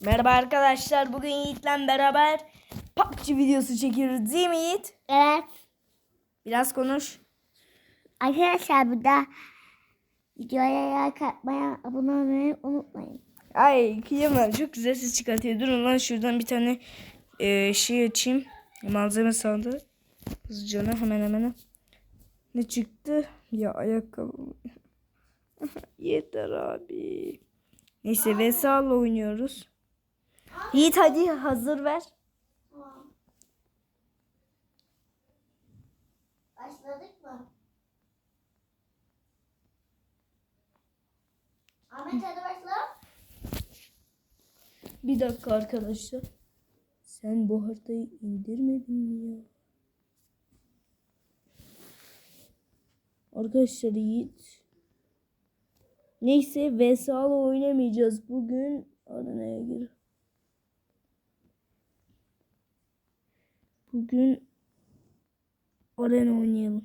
Merhaba arkadaşlar. Bugün Yiğit'le beraber PUBG videosu çekiyoruz değil mi Yiğit? Evet. Biraz konuş. Arkadaşlar burada videoya like atmayı, abone olmayı unutmayın. Ay kıyamam. Çok güzel ses çıkartıyor. Durun lan şuradan bir tane e, şey açayım. Malzeme sandığı. Hızlıca hemen hemen. Ne çıktı? Ya ayakkabı. Yeter abi. Neyse Vesal'la oynuyoruz. Yiğit hadi hazır ver. Başladık mı? Ahmet hadi başla. Bir dakika arkadaşlar. Sen bu haritayı indirmedin mi ya? Arkadaşlar Yiğit. Neyse Vesal'la oynamayacağız bugün. Arenaya gir. Bugün arena oynayalım.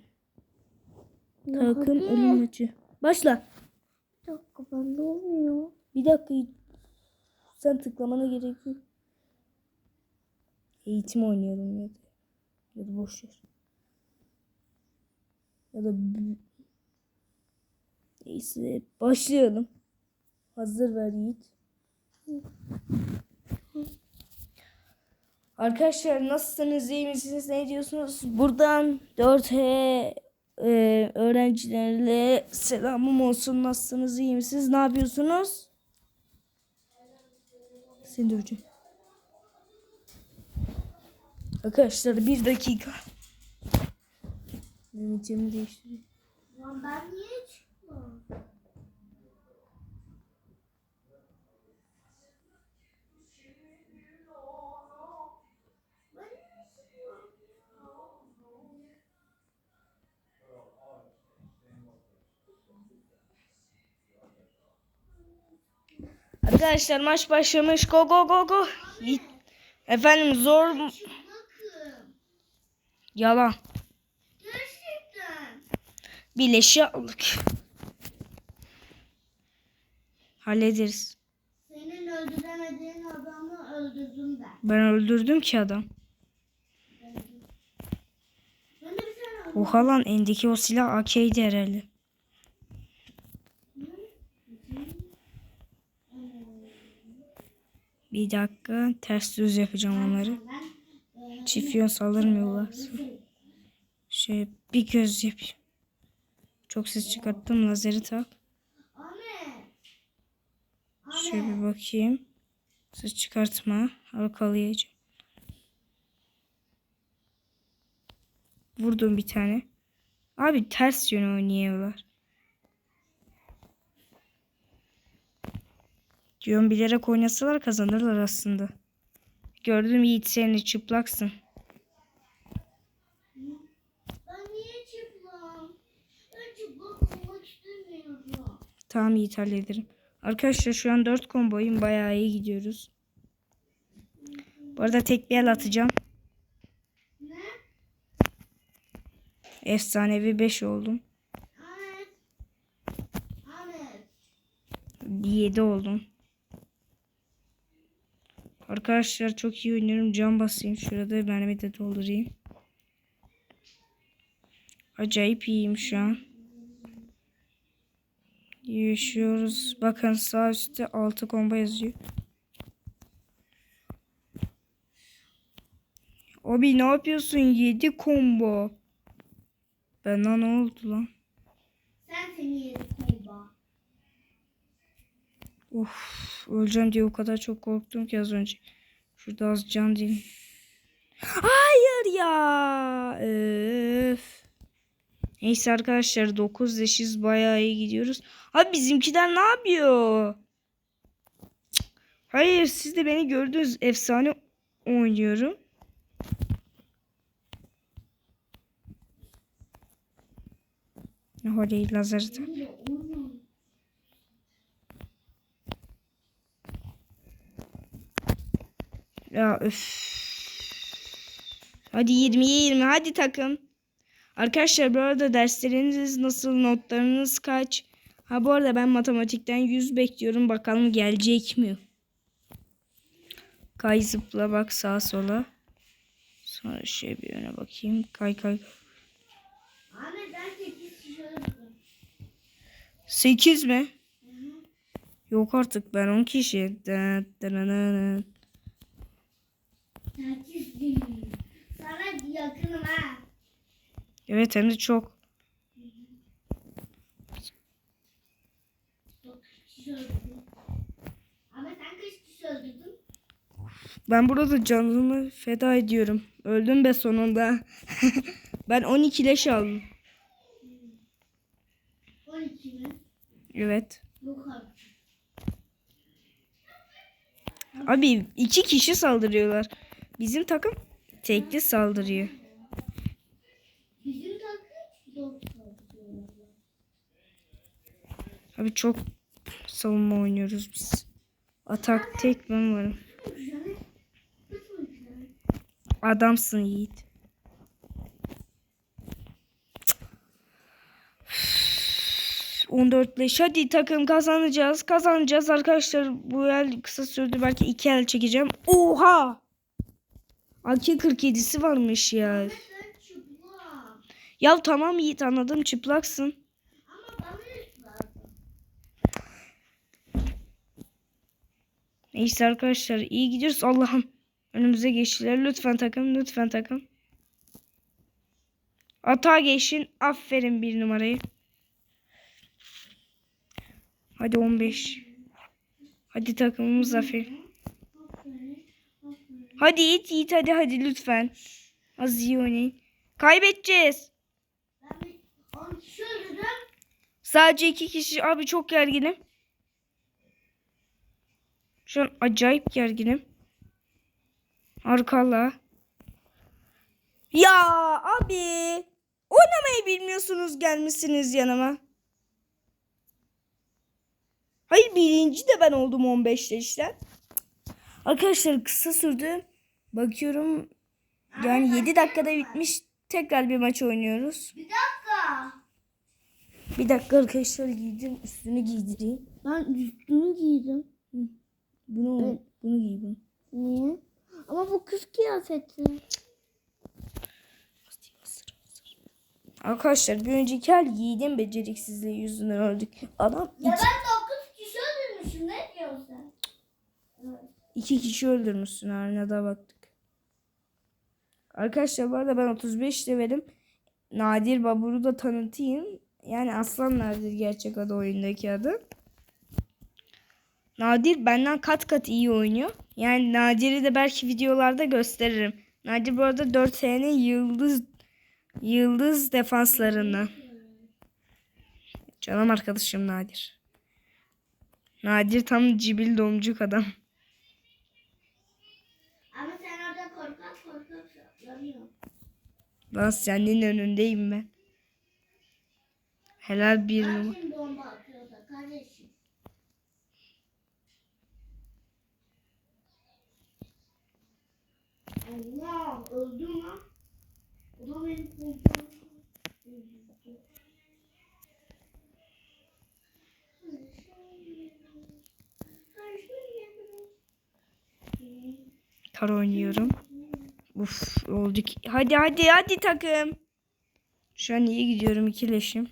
Takım ölüm maçı. Başla. Bir dakika bende olmuyor. Bir dakika. Sen tıklamana gerek yok. Eğitim oynuyorum ya da. Ya da boş ver. Ya da Neyse başlayalım. Hazır ver Yiğit. Arkadaşlar nasılsınız iyi misiniz ne diyorsunuz? Buradan 4H e, öğrencilerle selamım olsun. Nasılsınız iyi misiniz ne yapıyorsunuz? Seni döveceğim. Arkadaşlar bir dakika. Benim içimi değiştireyim. Ben niye çıkmıyorum? Arkadaşlar maç başlamış. Go go go go. Efendim zor. Yalan. Gerçekten. Bileşi aldık. Hallederiz. Senin öldüremediğin adamı öldürdüm ben. Ben öldürdüm ki adam. Oha lan endeki o silah AK'ydi herhalde. Bir dakika ters düz yapacağım onları. Ben Çift yön saldırmıyorlar. Şey bir göz yapayım. Çok ses çıkarttım lazeri tak. Şöyle bir bakayım. Ses çıkartma. Halkalayacağım. Vurdum bir tane. Abi ters yön oynuyorlar. Diyorum bilerek oynasalar kazanırlar aslında. Gördüm Yiğit seni çıplaksın. Tamam Yiğit hallederim. Arkadaşlar şu an 4 komboyum. Bayağı iyi gidiyoruz. Bu arada tek bir el atacağım. Ne? Efsanevi 5 oldum. Ahmet. Ahmet. 7 oldum. Arkadaşlar çok iyi oynuyorum. Can basayım. Şurada mermi de doldurayım. Acayip iyiyim şu an. Yaşıyoruz. Bakın sağ üstte 6 combo yazıyor. Abi ne yapıyorsun? 7 combo. Bana ne oldu lan? Sen seni yeri koyba. Of, öleceğim diye o kadar çok korktum ki az önce. Şurada az can değil. Hayır ya. Öf. Neyse arkadaşlar 9 leşiz bayağı iyi gidiyoruz. Abi bizimkiler ne yapıyor? Hayır siz de beni gördünüz. Efsane oynuyorum. Orayı lazer tak. Ya öf. Hadi 20'ye 20 hadi takım. Arkadaşlar bu arada dersleriniz nasıl notlarınız kaç? Ha bu arada ben matematikten 100 bekliyorum bakalım gelecek mi? Kay zıpla bak sağa sola. Sonra şey bir öne bakayım. Kay kay. Ahmet ben 8 kişi öldüm. 8 mi? Yok artık ben 10 kişi. Da- da- da- da- da. 8 değil. Sana yakınım ha. Evet hem de çok. 9 kişi öldürdüm. Ahmet sen kaç kişi öldürdün? Ben burada canımı feda ediyorum. Öldüm be sonunda. ben 12 leş aldım. 12 mi? Evet. Yok artık. Abi iki kişi saldırıyorlar. Bizim takım tekli saldırıyor. Bizim takım 4 öldürüyorlar. Abi çok savunma oynuyoruz biz. Atak tek ben varım. Adamsın Yiğit. 14 leş. Hadi takım kazanacağız. Kazanacağız arkadaşlar. Bu el kısa sürdü. Belki iki el çekeceğim. Oha! AK-47'si varmış ya. Ya tamam Yiğit anladım çıplaksın. Neyse arkadaşlar iyi gidiyoruz. Allah'ım önümüze geçtiler. Lütfen takım lütfen takım. Atağa geçin. Aferin bir numarayı. Hadi 15. Hadi takımımız. Aferin. Hadi Yiğit Yiğit hadi hadi lütfen. Az iyi oynayın. Kaybedeceğiz. Ben bir 10 kişi öldürdüm. Sadece iki kişi. Abi çok gerginim. Şu an acayip gerginim. Arkala. Ya abi. Oynamayı bilmiyorsunuz gelmişsiniz yanıma. Hayır birinci de ben oldum 15'te işte. Arkadaşlar kısa sürdü. Bakıyorum yani 7 dakikada bitmiş. Tekrar bir maç oynuyoruz. Bir dakika. Bir dakika arkadaşlar giydim. Üstünü giydireyim. Ben üstümü giydim. Bunu bunu giy bunu. Niye? Ama bu kız kıyafeti. Arkadaşlar bir önceki el giydim beceriksizliği yüzünden öldük. Adam Ya iki, ben 9 kişi öldürmüşüm. Ne diyorsun sen? Evet. İki kişi öldürmüşsün de baktık. Arkadaşlar bu arada ben 35 levelim. Nadir Babur'u da tanıtayım. Yani Aslan Nadir gerçek adı oyundaki adı. Nadir benden kat kat iyi oynuyor. Yani Nadir'i de belki videolarda gösteririm. Nadir bu arada 4 sene yıldız yıldız defanslarından. Canım arkadaşım Nadir. Nadir tam cibil domcuk adam. Saklanıyorsun. Lan senin önündeyim ben. Helal bir numara. bomba atıyor da kardeşim. Allah öldüm lan. O da benim pompam. Kar oynuyorum. Uf olduk. Hadi hadi hadi takım. Şu an iyi gidiyorum ikileşim.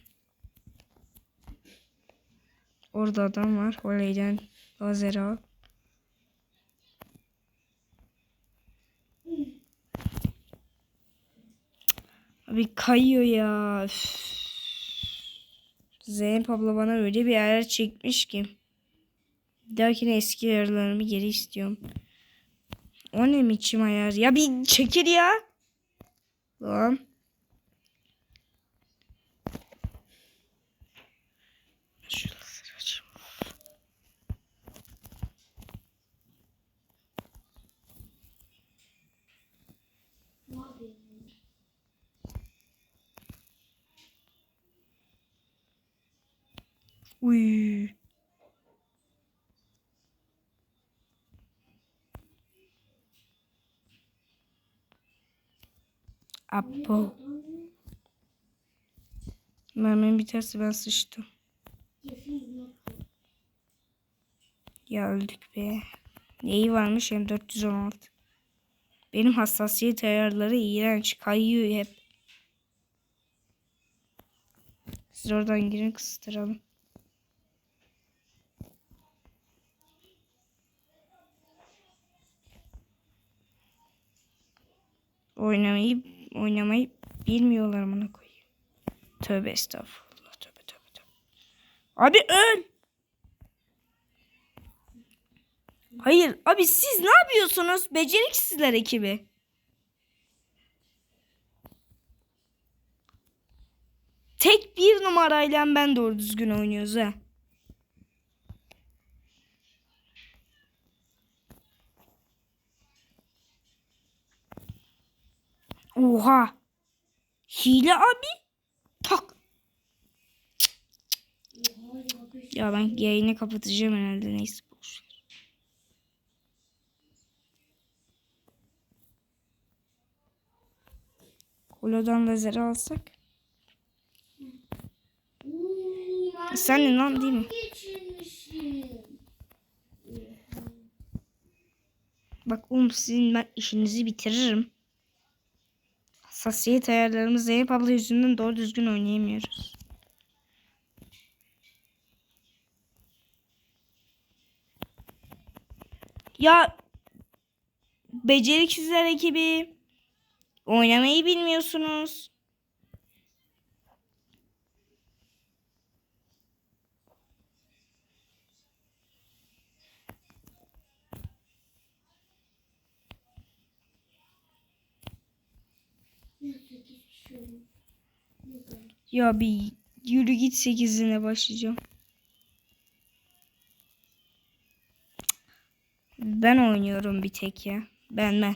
Orada adam var. Oleyden lazer al. Abi kayıyor ya. Üf. Zeynep abla bana öyle bir ayar çekmiş ki. Bir dahakine eski ayarlarımı geri istiyorum. O ne biçim ayar? Ya bir çekil ya. Açayım. Uy. Apo. Mermin biterse ben sıçtım. Ya öldük be. Neyi varmış hem 416. Benim hassasiyet ayarları iğrenç. Kayıyor hep. Siz oradan girin kıstıralım. Oynamayı oynamayı bilmiyorlar bana koyayım. Tövbe estağfurullah. Tövbe tövbe tövbe. Abi öl. Hayır abi siz ne yapıyorsunuz? Beceriksizler ekibi. Tek bir numarayla ben doğru düzgün oynuyoruz ha. Oha. Hile abi. Tak. Ya. ben yayını kapatacağım herhalde neyse. Kolodan lazer alsak. Sen de lan değil mi? Bak oğlum sizin ben işinizi bitiririm. Hassasiyet ayarlarımız Zeynep abla yüzünden doğru düzgün oynayamıyoruz. Ya beceriksizler ekibi oynamayı bilmiyorsunuz. Ya bir yürü git sekizine başlayacağım. Ben oynuyorum bir tek ya. Ben ben.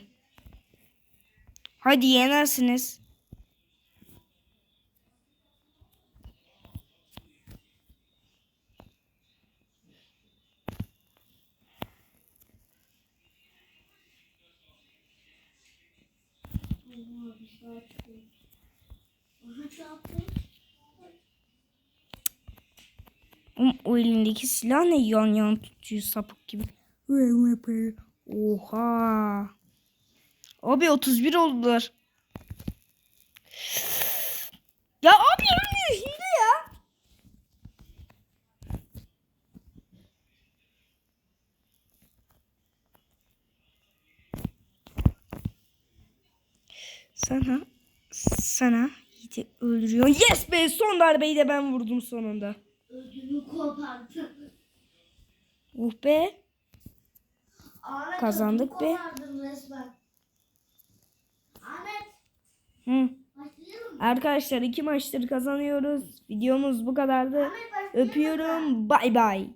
Hadi yenersiniz. O elindeki silah ne yan yan tutuyor sapık gibi. Oha. Abi 31 oldular. Ya abi ölmüyor hile ya. Sana sana öldürüyor. Yes be son darbeyi de ben vurdum sonunda. Ödümü koparttı. Oh be. Ahmet Kazandık be. resmen. Ahmet Hı. Arkadaşlar iki maçtır kazanıyoruz. Videomuz bu kadardı. Ahmet? Öpüyorum. Bay bay.